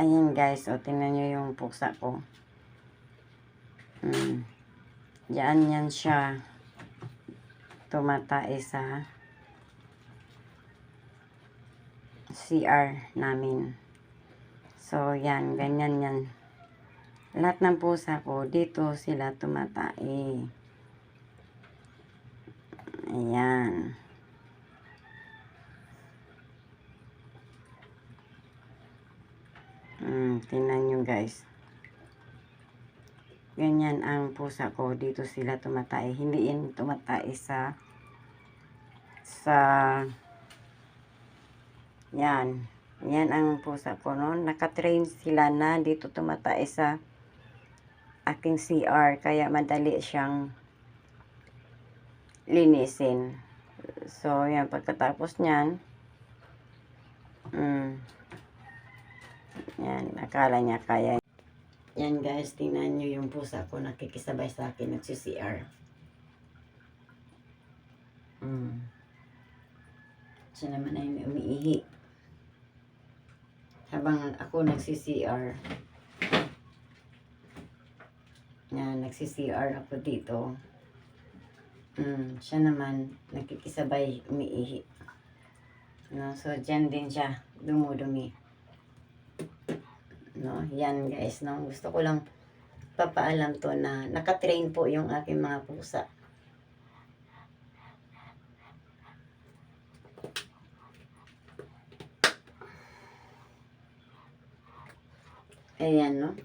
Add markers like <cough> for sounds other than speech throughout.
Ayan guys, o tingnan nyo yung pusa ko. Hmm. Diyan yan siya. Tumatae sa CR namin. So, yan. Ganyan yan. Lahat ng pusa ko, dito sila tumatae. Ayan. Hmm, tingnan nyo guys. Ganyan ang pusa ko. Dito sila tumatay. Hindi yan tumatay sa sa yan. Yan ang pusa ko no. Nakatrain sila na dito tumatay sa aking CR. Kaya madali siyang linisin. So, yan. Pagkatapos niyan, mm, yan. Akala niya kaya yan guys, tingnan nyo yung pusa ko nakikisabay sa akin nagsi-CR. Mm. Siya naman ay umiihi. Habang ako nagsi-CR. Yan, nagsi-CR ako dito. Mm, siya naman nakikisabay umiihi. No, so, dyan din siya dumudumi. No, yan guys, no. Gusto ko lang papaalam to na nakatrain po yung aking mga pusa. Ayan, no.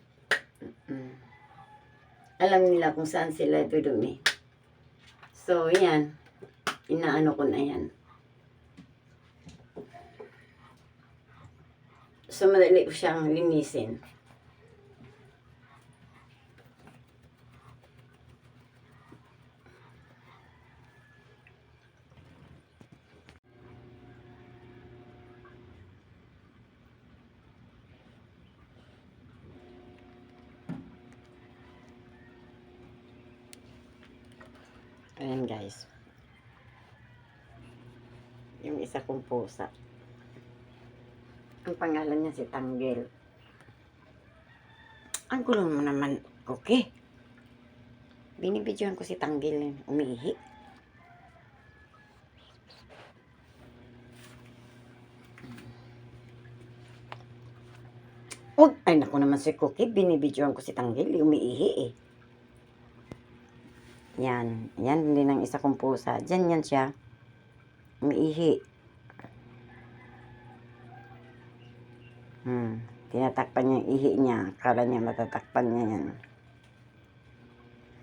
Mm. Alam nila kung saan sila dudumi. So, yan. Inaano ko na yan. So, madali ko siyang linisin. Ayan guys. Yung isa kong pusa. Ang pangalan niya si Tanggel. Ang gulo mo naman, okay. Binibidyohan ko si Tanggel umiihi. Huwag, ay naku naman si Cookie, binibidyohan ko si Tanggel, umiihi eh. Yan, yan din ang isa kong pusa. Diyan yan siya, umiihi. Hmm. Tinatakpan niya yung ihi niya. Akala niya matatakpan niya yan.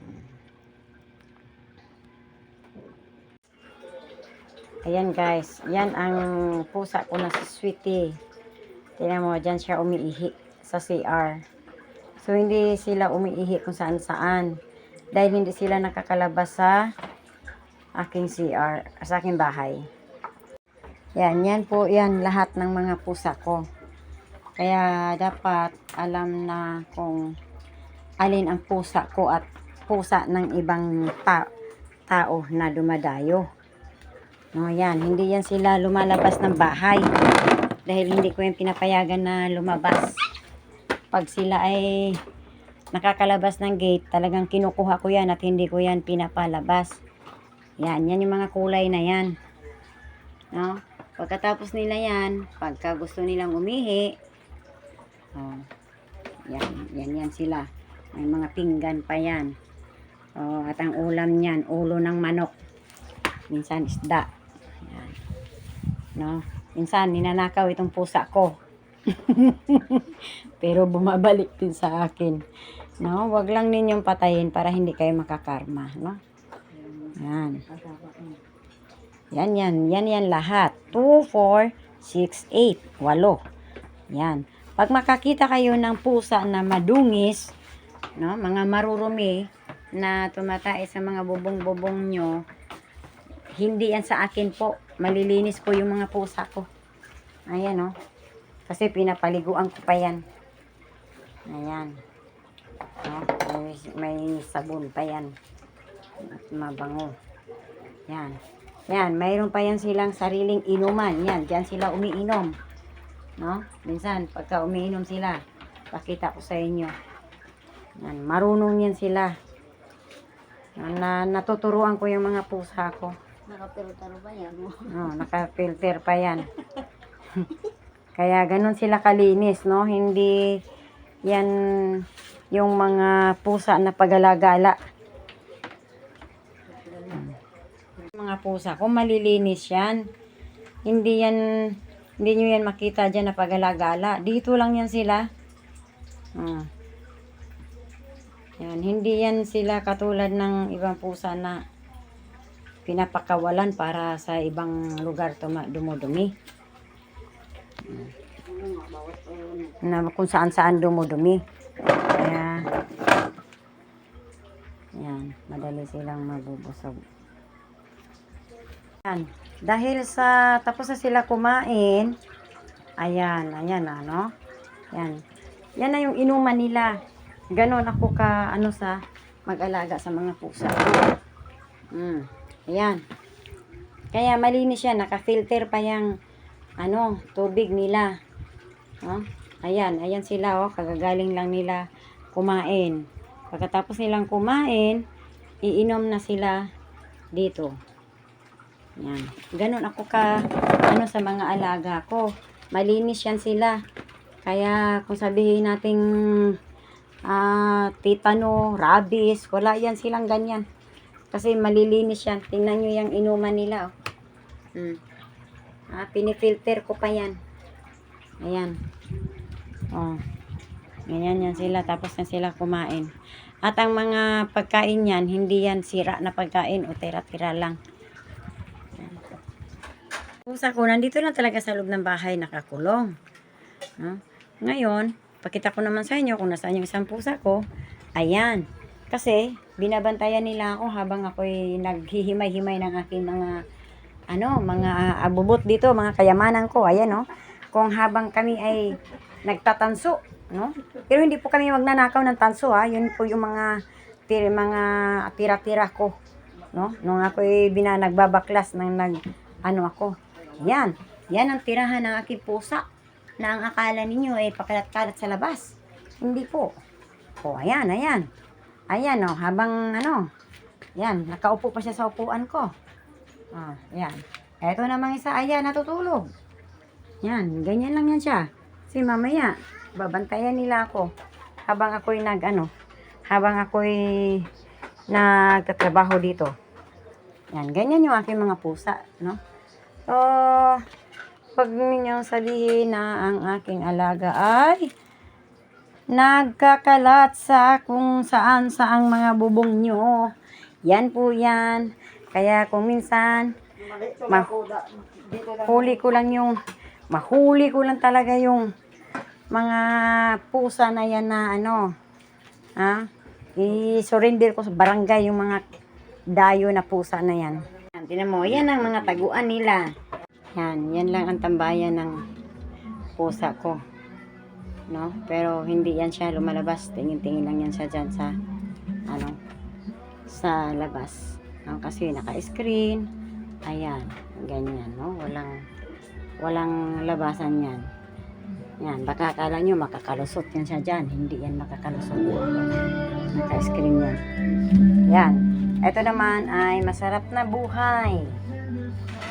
Hmm. Ayan guys. Yan ang pusa ko na si Sweetie. Tingnan mo, dyan siya umiihi sa CR. So, hindi sila umiihi kung saan saan. Dahil hindi sila nakakalabas sa aking CR, sa aking bahay. Yan, yan po yan lahat ng mga pusa ko. Kaya dapat alam na kung alin ang pusa ko at pusa ng ibang ta- tao na dumadayo. No, yan, hindi yan sila lumalabas ng bahay dahil hindi ko yan pinapayagan na lumabas. Pag sila ay nakakalabas ng gate, talagang kinukuha ko yan at hindi ko yan pinapalabas. Yan, yan yung mga kulay na yan. No? Pagkatapos nila yan, pagka gusto nilang umihi, Oh. Yan, yan yan sila. May mga pinggan pa yan. Oh, at ang ulam niyan, ulo ng manok. Minsan isda. Yan. No? Minsan ninanakaw itong pusa ko. <laughs> Pero bumabalik din sa akin. No, wag lang ninyong patayin para hindi kayo makakarma, no? Yan. Yan, yan. Yan, yan lahat. 2, 4, 6, 8. Walo. Yan. Pag makakita kayo ng pusa na madungis, no, mga marurumi na tumatay sa mga bubong-bubong nyo, hindi yan sa akin po. Malilinis po yung mga pusa ko. Ayan, no. Kasi pinapaliguan ko pa yan. Ayan. No, may, may sabon pa yan. At mabango. Yan. Yan, mayroon pa yan silang sariling inuman. Yan, diyan sila umiinom. No? Minsan, pagka umiinom sila, pakita ko sa inyo. Yan, marunong yan sila. Na, natuturuan ko yung mga pusa ko. Nakapiro-taro ba yan? No, naka-filter pa yan. <laughs> Kaya ganun sila kalinis, no? Hindi yan yung mga pusa na pagalagala. Mga pusa, kung malilinis yan, hindi yan, hindi nyo yan makita dyan na pagalagala. Dito lang yan sila. Ah. Yan, hindi yan sila katulad ng ibang pusa na pinapakawalan para sa ibang lugar tuma, dumudumi. Na kung saan saan dumudumi. Kaya, yan, madali silang mabubusog. Yan, dahil sa, tapos na sila kumain, ayan, ayan, ano, yan. Yan na yung inuman nila. Ganon ako ka, ano sa, mag-alaga sa mga pusa. Mm. Ayan. Kaya malinis yan. Naka-filter pa yung ano, tubig nila. Oh, ayan. Ayan sila. Oh, kagagaling lang nila kumain. Pagkatapos nilang kumain, iinom na sila dito. Yan. Ganon ako ka, ano sa mga alaga ko. Malinis yan sila. Kaya kung sabihin nating ah, titano, rabies, wala yan silang ganyan. Kasi malilinis yan. Tingnan nyo yung inuman nila. Oh. Hmm. Ah, pinifilter ko pa yan. Ayan. Oh. Ganyan yan sila. Tapos na sila kumain. At ang mga pagkain yan, hindi yan sira na pagkain o tira-tira lang. Pusa ko, nandito lang talaga sa loob ng bahay nakakulong. No? Ngayon, pakita ko naman sa inyo kung nasaan yung isang pusa ko. Ayan. Kasi, binabantayan nila ako habang ako'y naghihimay-himay ng aking mga ano, mga abubot dito, mga kayamanan ko. Ayan, no? Kung habang kami ay nagtatanso, no? Pero hindi po kami magnanakaw ng tanso, ha? Yun po yung mga tir mga tira-tira ko, no? Nung ako'y bina nagbabaklas ng nag ano ako. Yan. Yan ang tirahan ng aking pusa na ang akala ninyo ay pakalat-kalat sa labas. Hindi po. O, ayan, ayan. Ayan, oh, habang ano, yan, nakaupo pa siya sa upuan ko. Ah, yan. Eto namang isa, ayan, natutulog. Yan, ganyan lang yan siya. Si mamaya, babantayan nila ako habang ako'y nag, ano, habang ako'y nagtatrabaho dito. Yan, ganyan yung aking mga pusa, no? So, pag ninyong sabihin na ang aking alaga ay nagkakalat sa kung saan saang mga bubong nyo. Yan po yan. Kaya kung minsan, mahuli ko lang yung, mahuli ko lang talaga yung mga pusa na yan na ano, ha? I-surrender ko sa barangay yung mga dayo na pusa na yan. Yan, tinan mo, yan ang mga taguan nila. Yan, yan lang ang tambayan ng pusa ko. No? Pero hindi yan siya lumalabas. Tingin-tingin lang yan siya dyan sa, ano, sa labas. No? Kasi naka-screen. Ayan, ganyan, no? Walang, walang labasan yan. Yan, baka akala nyo makakalusot yan siya dyan. Hindi yan makakalusot. Naka-screen yan. Yan. Ito naman ay masarap na buhay.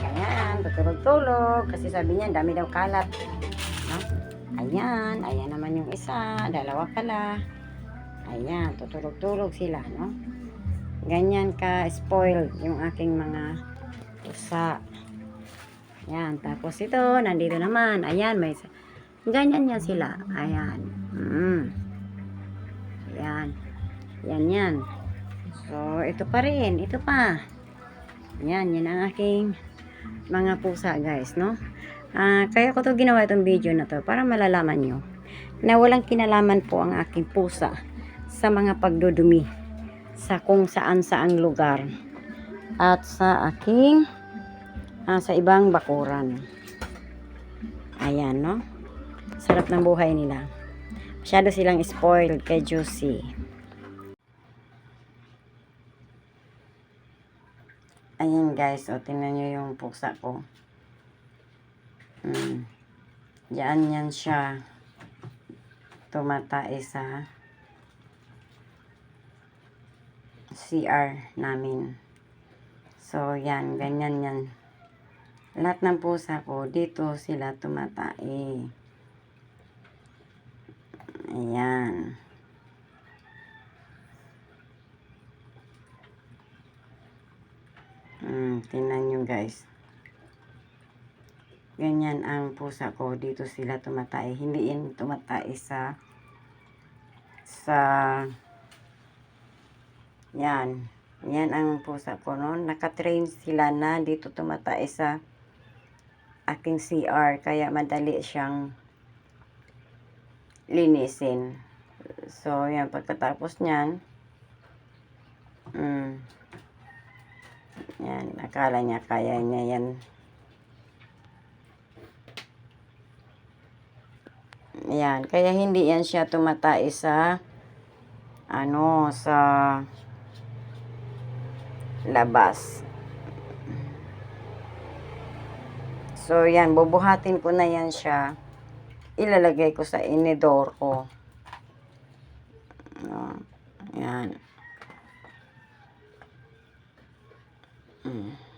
Ayan, tutulog-tulog. Kasi sabi niya, dami daw kalat. No? Ayan, ayan naman yung isa. Dalawa pala. Ayan, tutulog-tulog sila, no? Ganyan ka-spoiled yung aking mga pusa. Ayan, tapos ito, nandito naman. Ayan, may Ganyan yan sila. Ayan. Mm. Ayan. Yan, yan. So, ito pa rin. Ito pa. Yan, yan ang aking mga pusa, guys, no? Ah, kaya ko to ginawa itong video na to para malalaman nyo na walang kinalaman po ang aking pusa sa mga pagdudumi sa kung saan saang lugar at sa aking ah, sa ibang bakuran. Ayan, no? Sarap ng buhay nila. Masyado silang spoiled kay Juicy. Ayan guys, o tingnan nyo yung pusa ko. Hmm. Diyan yan siya tumatae sa CR namin. So, yan, ganyan yan. Lahat ng pusa ko, dito sila tumatae. Ayan. Hmm, tingnan nyo guys. Ganyan ang pusa ko. Dito sila tumatay. Hindi yan tumatay sa sa yan. Yan ang pusa ko noon. Nakatrain sila na dito tumatay sa aking CR. Kaya madali siyang linisin. So, yan. Pagkatapos niyan, mm, yan. Akala niya kaya niya yan. Yan. Kaya hindi yan siya tumatay sa ano, sa labas. So, yan. Bubuhatin ko na yan siya. Ilalagay ko sa inidor ko. Ano, yan. Mm.